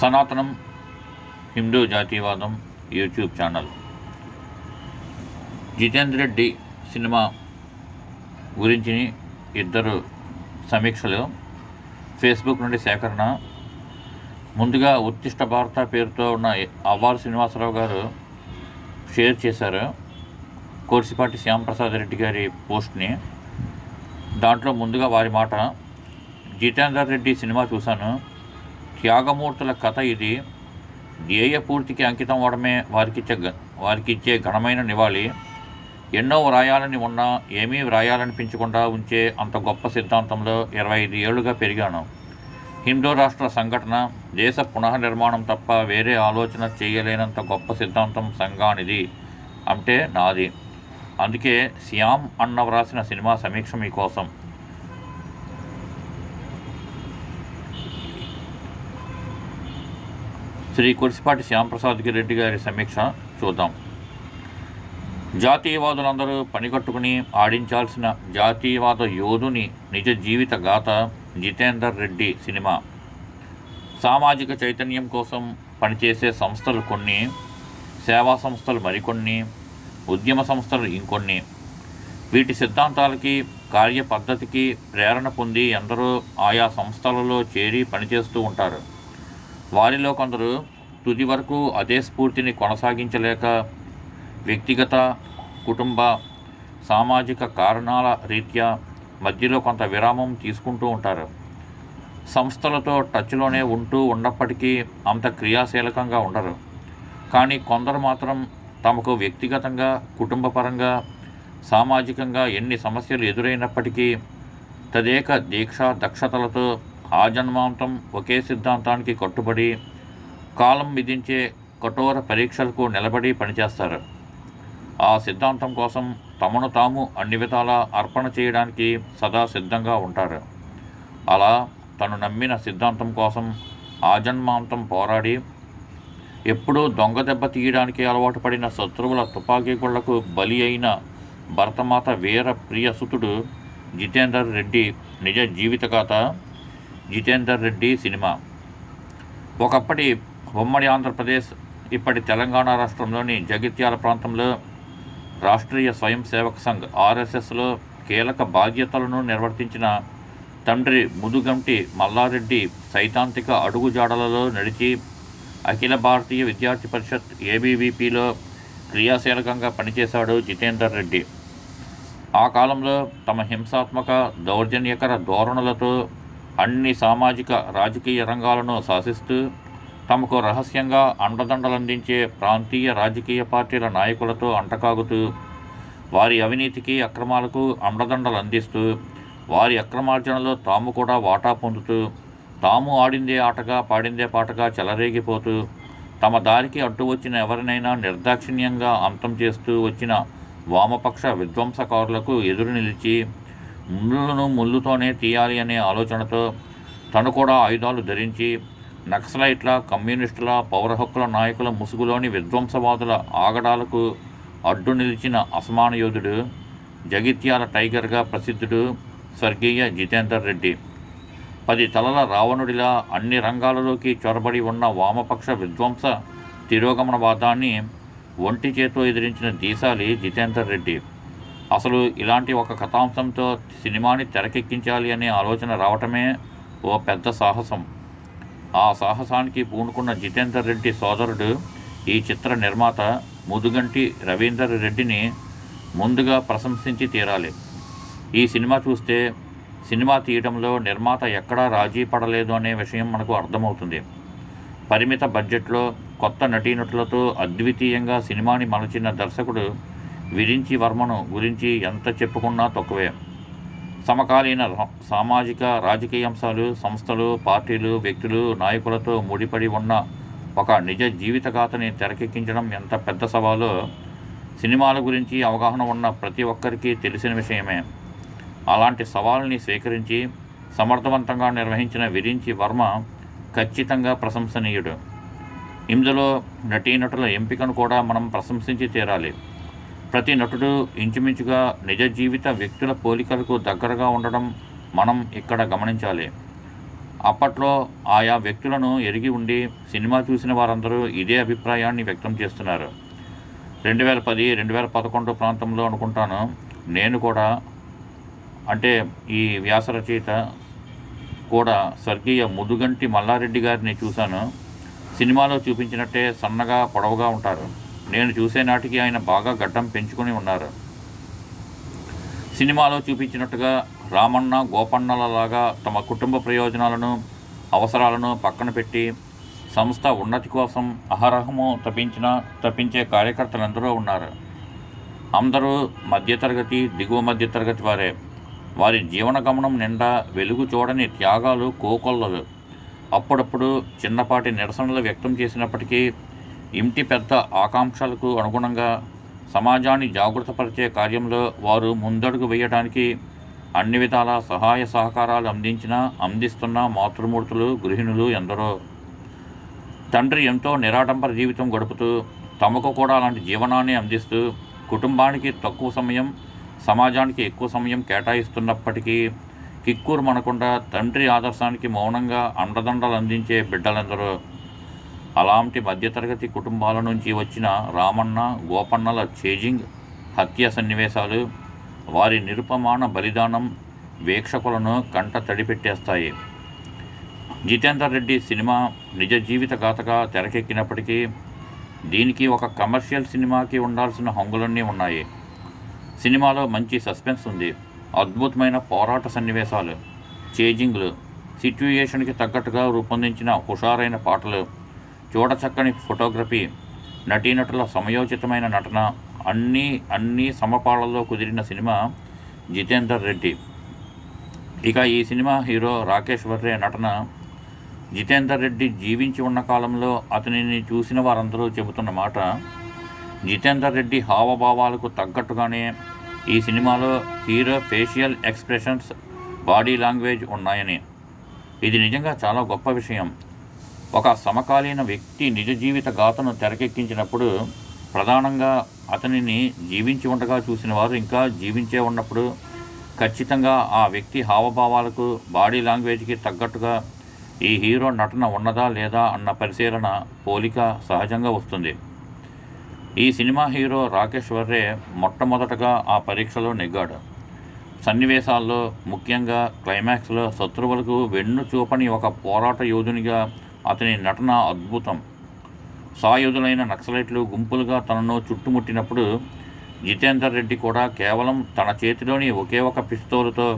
సనాతనం హిందూ జాతీయవాదం YouTube channel. Jitender Reddy cinema గురించి ఇద్దరు సమీక్షలు. ఫేస్బుక్ నుండి సేకరణ. ముందుగా ఉత్తిష్ట భారత పేరుతో ఉన్న అవ్వారు శ్రీనివాసరావు గారు షేర్ చేశారు. కోర్సిపాటి శ్యాంప్రసాద్ రెడ్డి గారి పోస్ట్ని. దాంట్లో ముందుగా వారి మాట జితేందర్ రెడ్డి సినిమా చూశాను. త్యాగమూర్తుల కథ ఇది. ధ్యేయ పూర్తికి అంకితం అవడమే వారికిచ్చే వారికి వారికిచ్చే ఘనమైన నివాళి. ఎన్నో వ్రాయాలని ఉన్నా ఏమీ వ్రాయాలనిపించకుండా ఉంచే అంత గొప్ప సిద్ధాంతంలో ఇరవై ఐదు ఏళ్ళుగా పెరిగాను. హిందూ రాష్ట్ర సంఘటన దేశ పునర్నిర్మాణం తప్ప వేరే ఆలోచన చేయలేనంత గొప్ప సిద్ధాంతం సంఘానిది అంటే నాది. అందుకే శ్యామ్ అన్న వ్రాసిన సినిమా సమీక్ష మీకోసం. శ్రీ కురిసిపాటి శ్యాంప్రసాద్ రెడ్డి గారి సమీక్ష చూద్దాం. జాతీయవాదులందరూ పనికట్టుకుని ఆడించాల్సిన జాతీయవాద యోధుని నిజ జీవిత గాథ జితేందర్ రెడ్డి సినిమా. సామాజిక చైతన్యం కోసం పనిచేసే సంస్థలు కొన్ని సేవా సంస్థలు మరికొన్ని ఉద్యమ సంస్థలు ఇంకొన్ని. వీటి సిద్ధాంతాలకి కార్య పద్ధతికి ప్రేరణ పొంది ఎందరో ఆయా సంస్థలలో చేరి పనిచేస్తూ ఉంటారు. వారిలో కొందరు తుది వరకు అదే స్ఫూర్తిని కొనసాగించలేక వ్యక్తిగత కుటుంబ సామాజిక కారణాల రీత్యా మధ్యలో కొంత విరామం తీసుకుంటూ ఉంటారు. సంస్థలతో టచ్లోనే ఉంటూ ఉన్నప్పటికీ అంత క్రియాశీలకంగా ఉండరు. కానీ కొందరు మాత్రం తమకు వ్యక్తిగతంగా కుటుంబపరంగా సామాజికంగా ఎన్ని సమస్యలు ఎదురైనప్పటికీ తదేక దీక్ష దక్షతలతో ఆజన్మాంతం ఒకే సిద్ధాంతానికి కట్టుబడి కాలం విధించే కఠోర పరీక్షలకు నిలబడి పనిచేస్తారు. ఆ సిద్ధాంతం కోసం తమను తాము అన్ని విధాలా అర్పణ చేయడానికి సదా సిద్ధంగా ఉంటారు. అలా తను నమ్మిన సిద్ధాంతం కోసం ఆజన్మాంతం పోరాడి ఎప్పుడూ దొంగ దెబ్బ తీయడానికి అలవాటు పడిన శత్రువుల తుపాకీ గుళ్ళకు బలి అయిన భరతమాత వీర ప్రియసుతుడు జితేందర్ రెడ్డి నిజ జీవిత కథ జితేందర్ రెడ్డి సినిమా. ఒకప్పటి ఉమ్మడి ఆంధ్రప్రదేశ్ ఇప్పటి తెలంగాణ రాష్ట్రంలోని జగిత్యాల ప్రాంతంలో రాష్ట్రీయ స్వయం సేవక సంఘ్ ఆర్ఎస్ఎస్లో కీలక బాధ్యతలను నిర్వర్తించిన తండ్రి ముదుగంటి మల్లారెడ్డి సైద్ధాంతిక అడుగుజాడలలో నడిచి అఖిల భారతీయ విద్యార్థి పరిషత్ ఏబీవీపీలో క్రియాశీలకంగా పనిచేశాడు జితేందర్ రెడ్డి. ఆ కాలంలో తమ హింసాత్మక దౌర్జన్యకర ధోరణులతో అన్ని సామాజిక రాజకీయ రంగాలను శాసిస్తూ తమకు రహస్యంగా అండదండలందించే ప్రాంతీయ రాజకీయ పార్టీల నాయకులతో అంటకాగుతూ వారి అవినీతికి అక్రమాలకు అండదండలు అందిస్తూ వారి అక్రమార్జనలో తాము కూడా వాటా పొందుతూ తాము ఆడిందే ఆటగా పాడిందే పాటగా చెలరేగిపోతూ తమ దారికి అడ్డు వచ్చిన ఎవరినైనా నిర్దాక్షిణ్యంగా అంతం చేస్తూ వచ్చిన వామపక్ష విధ్వంసకారులకు ఎదురు నిలిచి ముళ్ళును ముళ్ళుతోనే తీయాలి అనే ఆలోచనతో తను కూడా ఆయుధాలు ధరించి నక్సలైట్ల కమ్యూనిస్టుల పౌర హక్కుల నాయకుల ముసుగులోని విధ్వంసవాదుల ఆగడాలకు అడ్డు నిలిచిన అసమాన యోధుడు జగిత్యాల టైగర్గా ప్రసిద్ధుడు స్వర్గీయ జితేందర్ రెడ్డి. పది తలల రావణుడిలా అన్ని రంగాలలోకి చొరబడి ఉన్న వామపక్ష విధ్వంస తిరోగమనవాదాన్ని ఒంటి చేతో ఎదిరించిన దీశాలి జితేందర్ రెడ్డి. అసలు ఇలాంటి ఒక కథాంశంతో సినిమాని తెరకెక్కించాలి అనే ఆలోచన రావటమే ఓ పెద్ద సాహసం. ఆ సాహసానికి పూనుకున్న జితేందర్ రెడ్డి సోదరుడు ఈ చిత్ర నిర్మాత ముదుగంటి రవీందర్ రెడ్డిని ముందుగా ప్రశంసించి తీరాలి. ఈ సినిమా చూస్తే సినిమా తీయడంలో నిర్మాత ఎక్కడా రాజీ పడలేదు అనే విషయం మనకు అర్థమవుతుంది. పరిమిత బడ్జెట్లో కొత్త నటీనటులతో అద్వితీయంగా సినిమాని మలచిన దర్శకుడు విరించి వర్మను గురించి ఎంత చెప్పుకున్నా తక్కువే. సమకాలీన సామాజిక రాజకీయ అంశాలు సంస్థలు పార్టీలు వ్యక్తులు నాయకులతో ముడిపడి ఉన్న ఒక నిజ జీవిత గాథని తెరకెక్కించడం ఎంత పెద్ద సవాలో సినిమాల గురించి అవగాహన ఉన్న ప్రతి ఒక్కరికి తెలిసిన విషయమే. అలాంటి సవాల్ని స్వీకరించి సమర్థవంతంగా నిర్వహించిన విరించి వర్మ ఖచ్చితంగా ప్రశంసనీయుడు. ఇందులో నటీనటుల ఎంపికను కూడా మనం ప్రశంసించి తీరాలి. ప్రతి నటుడు ఇంచుమించుగా నిజ జీవిత వ్యక్తుల పోలికలకు దగ్గరగా ఉండడం మనం ఇక్కడ గమనించాలి. అప్పట్లో ఆయా వ్యక్తులను ఎరిగి ఉండి సినిమా చూసిన వారందరూ ఇదే అభిప్రాయాన్ని వ్యక్తం చేస్తున్నారు. రెండు వేల పది రెండు వేల పదకొండు ప్రాంతంలో అనుకుంటాను నేను కూడా అంటే ఈ వ్యాస రచయిత కూడా స్వర్గీయ ముదుగంటి మల్లారెడ్డి గారిని చూశాను. సినిమాలో చూపించినట్టే సన్నగా పొడవుగా ఉంటారు. నేను చూసే నాటికి ఆయన బాగా గడ్డం పెంచుకొని ఉన్నారు. సినిమాలో చూపించినట్టుగా రామన్న గోపన్నలలాగా తమ కుటుంబ ప్రయోజనాలను అవసరాలను పక్కన పెట్టి సంస్థ ఉన్నతి కోసం అహరహము తప్పించిన తప్పించే కార్యకర్తలందరూ ఉన్నారు. అందరూ మధ్యతరగతి దిగువ మధ్యతరగతి వారే. వారి జీవన గమనం నిండా వెలుగు చూడని త్యాగాలు కోకొల్లలు. అప్పుడప్పుడు చిన్నపాటి నిరసనలు వ్యక్తం చేసినప్పటికీ ఇంటి పెద్ద ఆకాంక్షలకు అనుగుణంగా సమాజాన్ని జాగృతపరిచే కార్యంలో వారు ముందడుగు వేయడానికి అన్ని విధాల సహాయ సహకారాలు అందించిన అందిస్తున్న మాతృమూర్తులు గృహిణులు ఎందరో. తండ్రి ఎంతో నిరాడంబర జీవితం గడుపుతూ తమకు కూడా అలాంటి జీవనాన్ని అందిస్తూ కుటుంబానికి తక్కువ సమయం సమాజానికి ఎక్కువ సమయం కేటాయిస్తున్నప్పటికీ కిక్కూరు మనకుండా తండ్రి ఆదర్శానికి మౌనంగా అండదండలు అందించే బిడ్డలందరూ. అలాంటి మధ్యతరగతి కుటుంబాల నుంచి వచ్చిన రామన్న గోపన్నల చేజింగ్ హత్య సన్నివేశాలు వారి నిరుపమాన బలిదానం వీక్షకులను కంట తడిపెట్టేస్తాయి. జితేందర్ రెడ్డి సినిమా నిజ జీవిత గాథగా తెరకెక్కినప్పటికీ దీనికి ఒక కమర్షియల్ సినిమాకి ఉండాల్సిన హంగులన్నీ ఉన్నాయి. సినిమాలో మంచి సస్పెన్స్ ఉంది. అద్భుతమైన పోరాట సన్నివేశాలు చేజింగ్లు సిట్యుయేషన్కి తగ్గట్టుగా రూపొందించిన హుషారైన పాటలు చూడచక్కని ఫోటోగ్రఫీ నటీనటుల సమయోచితమైన నటన అన్నీ అన్ని సమపాళ్ళలో కుదిరిన సినిమా జితేందర్ రెడ్డి. ఇక ఈ సినిమా హీరో రాకేష్ వర్రే నటన. జితేందర్ రెడ్డి జీవించి ఉన్న కాలంలో అతనిని చూసిన వారందరూ చెబుతున్న మాట జితేందర్ రెడ్డి హావభావాలకు తగ్గట్టుగానే ఈ సినిమాలో hero facial expressions body language ఉన్నాయని. ఇది నిజంగా చాలా గొప్ప విషయం. ఒక సమకాలీన వ్యక్తి నిజ జీవిత గాథను తెరకెక్కించినప్పుడు ప్రధానంగా అతనిని జీవించి ఉండగా చూసిన వారు ఇంకా జీవించే ఉన్నప్పుడు ఖచ్చితంగా ఆ వ్యక్తి హావభావాలకు బాడీ లాంగ్వేజ్కి తగ్గట్టుగా ఈ హీరో నటన ఉన్నదా లేదా అన్న పరిశీలన పోలిక సహజంగా వస్తుంది. ఈ సినిమా హీరో రాకేష్ వర్రే మొట్టమొదటగా ఆ పరీక్షలో నెగ్గాడు. సన్నివేశాల్లో ముఖ్యంగా క్లైమాక్స్లో శత్రువులకు వెన్ను చూపని ఒక పోరాట యోధునిగా అతని నటన అద్భుతం. సాయుధులైన నక్సలైట్లు గుంపులుగా తనను చుట్టుముట్టినప్పుడు జితేందర్ రెడ్డి కూడా కేవలం తన చేతిలోని ఒకే ఒక పిస్తోలుతో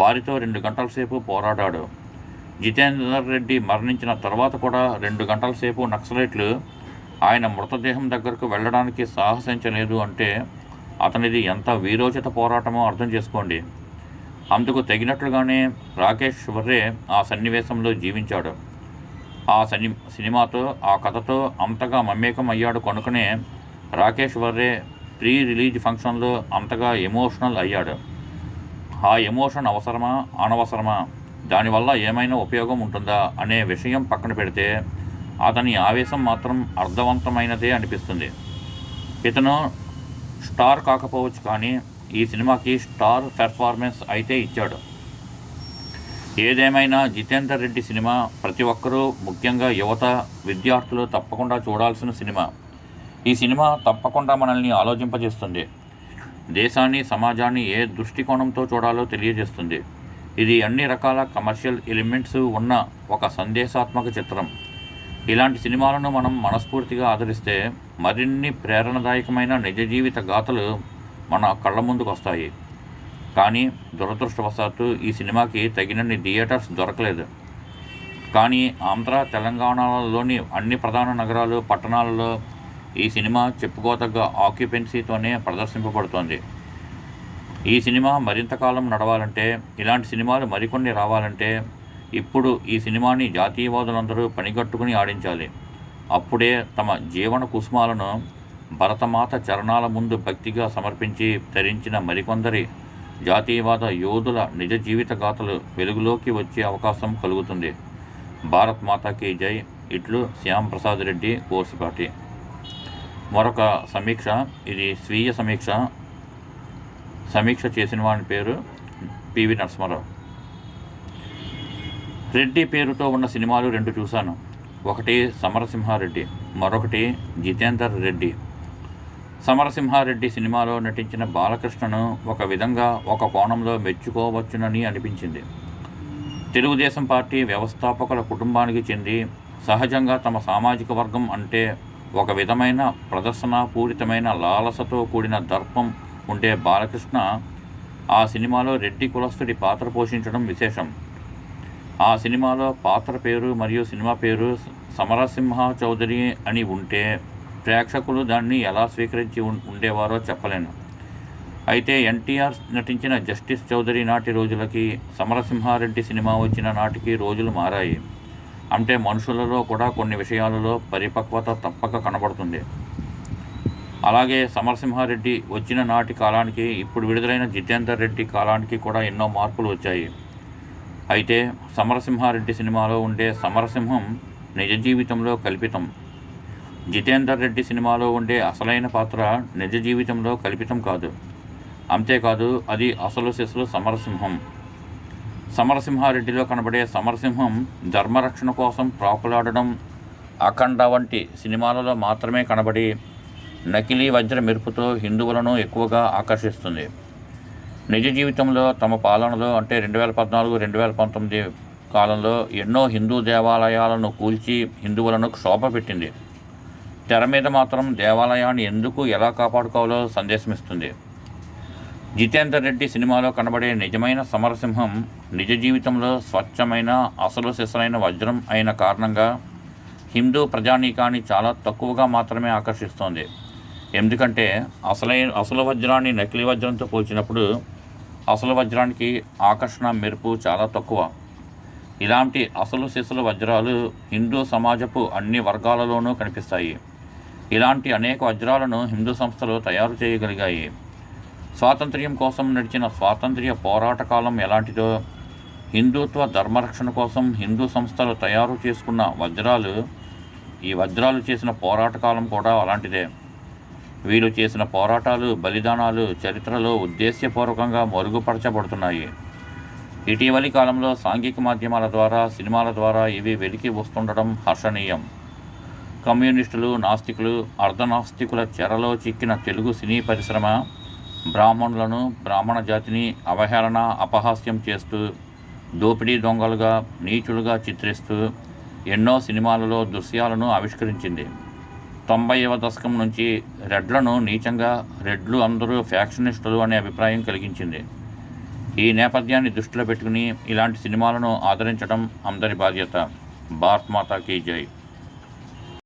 వారితో రెండు గంటల సేపు పోరాడాడు. జితేందర్ రెడ్డి మరణించిన తర్వాత కూడా రెండు గంటల సేపు నక్సలైట్లు ఆయన మృతదేహం దగ్గరకు వెళ్ళడానికి సాహసించలేదు అంటే అతనిది ఎంత వీరోచిత పోరాటమో అర్థం చేసుకోండి. అందుకు తగినట్లుగానే రాకేష్ వర్రే ఆ సన్నివేశంలో జీవించాడు. ఆ సని సినిమాతో ఆ కథతో అంతగా మమేకం అయ్యాడు కనుకనే రాకేష్ వర్రే ప్రీ రిలీజ్ ఫంక్షన్లో అంతగా ఎమోషనల్ అయ్యాడు. ఆ ఎమోషన్ అవసరమా? అనవసరమా? దానివల్ల ఏమైనా ఉపయోగం ఉంటుందా? అనే విషయం పక్కన పెడితే అతని ఆవేశం మాత్రం అర్థవంతమైనదే అనిపిస్తుంది. ఇతను స్టార్ కాకపోవచ్చు కానీ ఈ సినిమాకి స్టార్ పెర్ఫార్మెన్స్ అయితే ఇచ్చాడు. ఏదేమైనా జితేందర్ రెడ్డి సినిమా ప్రతి ఒక్కరూ ముఖ్యంగా యువత విద్యార్థులు తప్పకుండా చూడాల్సిన సినిమా. ఈ సినిమా తప్పకుండా మనల్ని ఆలోచింపజేస్తుంది. దేశాన్ని సమాజాన్ని ఏ దృష్టికోణంతో చూడాలో తెలియజేస్తుంది. ఇది అన్ని రకాల కమర్షియల్ ఎలిమెంట్స్ ఉన్న ఒక సందేశాత్మక చిత్రం. ఇలాంటి సినిమాలను మనం మనస్ఫూర్తిగా ఆదరిస్తే మరిన్ని ప్రేరణదాయకమైన నిజ జీవిత గాథలు మన కళ్ళ ముందుకు వస్తాయి కానీ దురదృష్టవశాత్తు ఈ సినిమాకి తగినన్ని థియేటర్స్ దొరకలేదు. కానీ ఆంధ్ర తెలంగాణలోని అన్ని ప్రధాన నగరాలు పట్టణాలలో ఈ సినిమా చెప్పుకోదగ్గ ఆక్యుపెన్సీతోనే ప్రదర్శింపబడుతోంది. ఈ సినిమా మరింత కాలం నడవాలంటే ఇలాంటి సినిమాలు మరికొన్ని రావాలంటే ఇప్పుడు ఈ సినిమాని జాతీయవాదులందరూ పనిగట్టుకుని ఆడించాలి. అప్పుడే తమ జీవన కుసుమాలను భరతమాత చరణాల ముందు భక్తిగా సమర్పించి ధరించిన మరికొందరి జాతీయవాద యోధుల నిజ జీవిత గాథలు వెలుగులోకి వచ్చే అవకాశం కలుగుతుంది. భారత్ మాతాకి జై. ఇట్లు శ్యామ్ ప్రసాద్ రెడ్డి కోర్సుపాటి మరొక సమీక్ష ఇది స్వీయ సమీక్ష. సమీక్ష చేసిన వాని పేరు పివి నరసింహారావు. రెడ్డి పేరుతో ఉన్న సినిమాలు రెండు చూశాను. ఒకటి సమరసింహారెడ్డి మరొకటి జితేందర్ రెడ్డి. సమరసింహారెడ్డి సినిమాలో నటించిన బాలకృష్ణను ఒక విధంగా ఒక కోణంలో మెచ్చుకోవచ్చునని అనిపించింది. తెలుగుదేశం పార్టీ వ్యవస్థాపకుల కుటుంబానికి చెంది సహజంగా తమ సామాజిక వర్గం అంటే ఒక విధమైన ప్రదర్శనాపూరితమైన లాలసతో కూడిన దర్పం ఉండే బాలకృష్ణ ఆ సినిమాలో రెడ్డి కులస్తుడి పాత్ర పోషించడం విశేషం. ఆ సినిమాలో పాత్ర పేరు మరియు సినిమా పేరు సమరసింహ చౌదరి అని ఉంటే ప్రేక్షకులు దాన్ని ఎలా స్వీకరించి ఉండేవారో చెప్పలేను. అయితే ఎన్టీఆర్ నటించిన జస్టిస్ చౌదరి నాటి రోజులకి సమరసింహారెడ్డి సినిమా వచ్చిన నాటికి రోజులు మారాయి. అంటే మనుషులలో కూడా కొన్ని విషయాలలో పరిపక్వత తప్పక కనబడుతుంది. అలాగే సమరసింహారెడ్డి వచ్చిన నాటి కాలానికి ఇప్పుడు విడుదలైన జితేందర్ రెడ్డి కాలానికి కూడా ఎన్నో మార్పులు వచ్చాయి. అయితే సమరసింహారెడ్డి సినిమాలో ఉండే సమరసింహం నిజ జీవితంలో కల్పితం. జితేందర్ రెడ్డి సినిమాలో ఉండే అసలైన పాత్ర నిజ జీవితంలో కల్పితం కాదు. అంతేకాదు అది అసలు శిశులు సమరసింహం. సమరసింహారెడ్డిలో కనబడే సమరసింహం ధర్మరక్షణ కోసం ప్రాకులాడడం అఖండ వంటి సినిమాలలో మాత్రమే కనబడి నకిలీ వజ్ర మెరుపుతో హిందువులను ఎక్కువగా ఆకర్షిస్తుంది. నిజ జీవితంలో తమ పాలనలో అంటే రెండు వేల పద్నాలుగు రెండు వేల పంతొమ్మిది కాలంలో ఎన్నో హిందూ దేవాలయాలను కూల్చి హిందువులను క్షోభ పెట్టింది. తెర మీద మాత్రం దేవాలయాన్ని ఎందుకు ఎలా కాపాడుకోవాలో సందేశమిస్తుంది. జితేందర్ రెడ్డి సినిమాలో కనబడే నిజమైన సమరసింహం నిజ జీవితంలో స్వచ్ఛమైన అసలు సిసలైన వజ్రం అయిన కారణంగా హిందూ ప్రజానీకాన్ని చాలా తక్కువగా మాత్రమే ఆకర్షిస్తోంది. ఎందుకంటే అసలైన అసలు వజ్రాన్ని నకిలీ వజ్రంతో పోల్చినప్పుడు అసలు వజ్రానికి ఆకర్షణ మెరుపు చాలా తక్కువ. ఇలాంటి అసలు శిశుల వజ్రాలు హిందూ సమాజపు అన్ని వర్గాలలోనూ కనిపిస్తాయి. ఇలాంటి అనేక వజ్రాలను హిందూ సంస్థలు తయారు చేయగలిగాయి. స్వాతంత్ర్యం కోసం నడిచిన స్వాతంత్ర్య పోరాట కాలం ఎలాంటిదో హిందుత్వ ధర్మరక్షణ కోసం హిందూ సంస్థలు తయారు చేసుకున్న వజ్రాలు ఈ వజ్రాలు చేసిన పోరాట కాలం కూడా అలాంటిదే. వీరు చేసిన పోరాటాలు బలిదానాలు చరిత్రలో ఉద్దేశ్యపూర్వకంగా మరుగుపరచబడుతున్నాయి. ఇటీవలి కాలంలో సాంఘిక మాధ్యమాల ద్వారా సినిమాల ద్వారా ఇవి వెలికి వస్తుండడం హర్షణీయం. కమ్యూనిస్టులు నాస్తికులు అర్ధనాస్తికుల చెరలో చిక్కిన తెలుగు సినీ పరిశ్రమ బ్రాహ్మణులను బ్రాహ్మణ జాతిని అవహేళన అపహాస్యం చేస్తూ దోపిడీ దొంగలుగా నీచులుగా చిత్రిస్తూ ఎన్నో సినిమాలలో దృశ్యాలను ఆవిష్కరించింది. తొంభైవ దశకం నుంచి రెడ్లను నీచంగా రెడ్లు అందరూ ఫ్యాక్షనిస్టులు అనే అభిప్రాయం కలిగించింది. ఈ నేపథ్యాన్ని దృష్టిలో పెట్టుకుని ఇలాంటి సినిమాలను ఆదరించడం అందరి బాధ్యత. భారత్ మాతాకి జై.